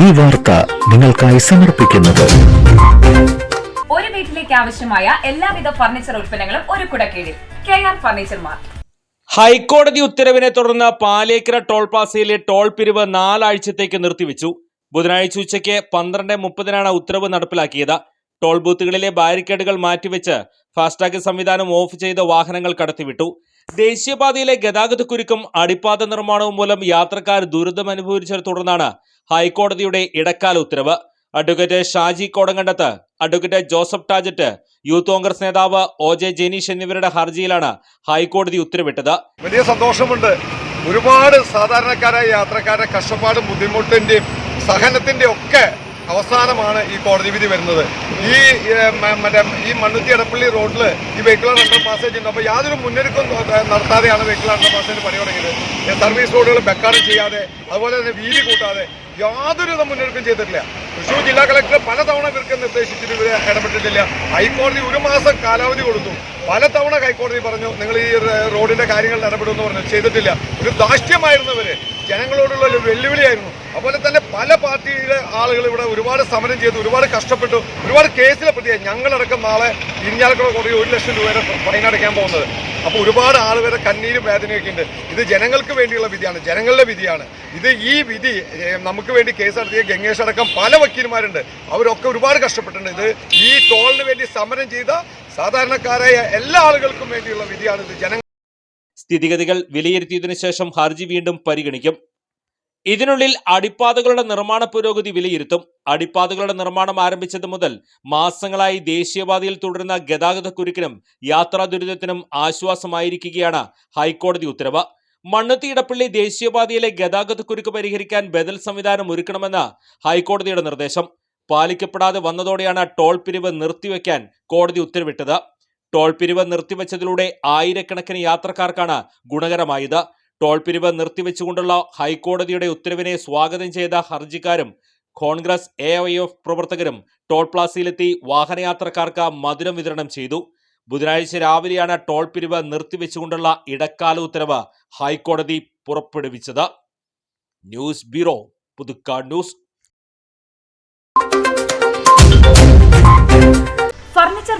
ഈ വാർത്ത നിങ്ങൾക്കായി സമർപ്പിക്കുന്നത്. ഒരു വീട്ടിലേക്ക് ആവശ്യമായ എല്ലാവിധ ഫർണിച്ചർ ഉൽപ്പന്നങ്ങളും ഒരു കുടക്കീഴിൽ. K R furniture mart. ഹൈക്കോടതി ഉത്തരവിനെ തുടർന്ന് പാലേക്കര ടോൾ പ്ലാസയിലെ ടോൾ പിരിവ് നാലാഴ്ചത്തേക്ക് നിർത്തിവെച്ചു. ബുധനാഴ്ച ഉച്ചയ്ക്ക് പന്ത്രണ്ട് മുപ്പതിനാണ് ഉത്തരവ് നടപ്പിലാക്കിയത്. ടോൾ ബൂത്തുകളിലെ ബാരിക്കേഡുകൾ മാറ്റിവെച്ച് ഫാസ്ടാഗ് സംവിധാനം ഓഫ് ചെയ്ത് വാഹനങ്ങൾ കടത്തിവിട്ടു. ദേശീയപാതയിലെ ഗതാഗതക്കുരുക്കും അടിപ്പാത നിർമ്മാണവും മൂലം യാത്രക്കാർ ദുരിതം അനുഭവിച്ചതിനെ തുടർന്നാണ് ഹൈക്കോടതിയുടെ ഇടക്കാല ഉത്തരവ്. Advocate Shaji Kodankandath advocate Joseph Tajet youth Congress നേതാവ് ഒ ജെ ജെനീഷ് എന്നിവരുടെ ഹർജിയിലാണ് ഹൈക്കോടതി ഉത്തരവിട്ടത്. വലിയ സന്തോഷമുണ്ട്. ഒരുപാട് സാധാരണക്കാരായ യാത്രക്കാരുടെ കഷ്ടപ്പാടും ബുദ്ധിമുട്ടിന്റെയും സഹനത്തിന്റെ ഒക്കെ അവസാനമാണ് ഈ കോടതി വിധി വരുന്നത്. ഈ മറ്റേ ഈ മണ്ണുത്തി എടപ്പള്ളി റോഡിൽ ഈ വെഹിക്കിൾ അണ്ടർ പാസേജ് ഉണ്ട് അപ്പോൾ യാതൊരു മുന്നൊരുക്കം നടത്താതെയാണ് വെഹിക്കിൾ അണ്ടർ പാസേജ് പണി തുടങ്ങിയത്. സർവീസ് റോഡുകൾ ബെക്കാറും ചെയ്യാതെ അതുപോലെ തന്നെ വീതി കൂട്ടാതെ യാതൊരു മുന്നൊരുക്കം ചെയ്തിട്ടില്ല. തൃശ്ശൂർ ജില്ലാ കളക്ടർ പലതവണ ഇവർക്ക് നിർദ്ദേശിച്ചിട്ട് ഇവർ ഇടപെട്ടിട്ടില്ല. ഹൈക്കോടതി ഒരു മാസം കാലാവധി കൊടുത്തു. പലതവണ ഹൈക്കോടതി പറഞ്ഞു നിങ്ങൾ ഈ റോഡിന്റെ കാര്യങ്ങളിൽ ഇടപെടുമെന്ന് പറഞ്ഞു. ചെയ്തിട്ടില്ല. ഒരു ദാഷ്ട്യമായിരുന്നവര് ജനങ്ങളോടുള്ള ഒരു വെല്ലുവിളിയായിരുന്നു. അതുപോലെ തന്നെ പല പാർട്ടിയിലെ ആളുകൾ ഇവിടെ ഒരുപാട് സമരം ചെയ്തു ഒരുപാട് കഷ്ടപ്പെട്ടു ഒരുപാട് കേസിലെ പ്രതിയായി. ഞങ്ങളടക്കം നാളെ ഇരിഞ്ഞാലക്കുട കുറെ ഒരു ലക്ഷം രൂപയുടെ ഫൈൻ അടയ്ക്കാൻ പോകുന്നത്. അപ്പോൾ ഒരുപാട് ആളുകളുടെ കണ്ണീരും വേദനയൊക്കെ ഉണ്ട്. ഇത് ജനങ്ങൾക്ക് വേണ്ടിയുള്ള വിധിയാണ് ജനങ്ങളുടെ വിധിയാണ്. ഇത് ഈ വിധി നമുക്ക് വേണ്ടി കേസ് നടത്തിയ ഗംഗേഷ് അടക്കം പല വക്കീൽമാരുണ്ട് അവരൊക്കെ ഒരുപാട് കഷ്ടപ്പെട്ടിട്ടുണ്ട്. ഇത് ഈ ടോളിന് വേണ്ടി സമരം ചെയ്ത സാധാരണക്കാരായ എല്ലാ ആളുകൾക്കും വേണ്ടിയുള്ള വിധിയാണ് ഇത്. ജനങ്ങൾ സ്ഥിതിഗതികൾ വിലയിരുത്തിയതിനു ശേഷം ഹർജി വീണ്ടും പരിഗണിക്കും. ഇതിനുള്ളിൽ അടിപ്പാതകളുടെ നിർമ്മാണ പുരോഗതി വിലയിരുത്തും. അടിപ്പാതകളുടെ നിർമ്മാണം ആരംഭിച്ചത് മുതൽ മാസങ്ങളായി ദേശീയപാതയിൽ തുടരുന്ന ഗതാഗത കുരുക്കിനും യാത്രാ ദുരിതത്തിനും ആശ്വാസമായിരിക്കുകയാണ് ഹൈക്കോടതി ഉത്തരവ്. മണ്ണുത്തി ഇടപ്പള്ളി ദേശീയപാതയിലെ ഗതാഗത കുരുക്ക് പരിഹരിക്കാൻ ബദൽ സംവിധാനം ഒരുക്കണമെന്ന് ഹൈക്കോടതിയുടെ നിർദ്ദേശം. പാലിക്കപ്പെടാതെ വന്നതോടെയാണ് ടോൾ പിരിവ് നിർത്തിവെക്കാൻ കോടതി ഉത്തരവിട്ടത്. ടോൾ പിരിവ് നിർത്തിവെച്ചതിലൂടെ ആയിരക്കണക്കിന് യാത്രക്കാർക്കാണ് ഗുണകരമായത്. ടോൾ പിരിവ് നിർത്തിവെച്ചുകൊണ്ടുള്ള ഹൈക്കോടതിയുടെ ഉത്തരവിനെ സ്വാഗതം ചെയ്ത ഹർജിക്കാരും കോൺഗ്രസ് എ ഐ എഫ് പ്രവർത്തകരും ടോൾ പ്ലാസയിലെത്തി വാഹനയാത്രക്കാർക്ക് മധുരം വിതരണം ചെയ്തു. ബുധനാഴ്ച രാവിലെയാണ് ടോൾ പിരിവ് നിർത്തിവെച്ചുകൊണ്ടുള്ള ഇടക്കാല ഉത്തരവ് ഹൈക്കോടതി പുറപ്പെടുവിച്ചത്. News bureau Puthukkad news.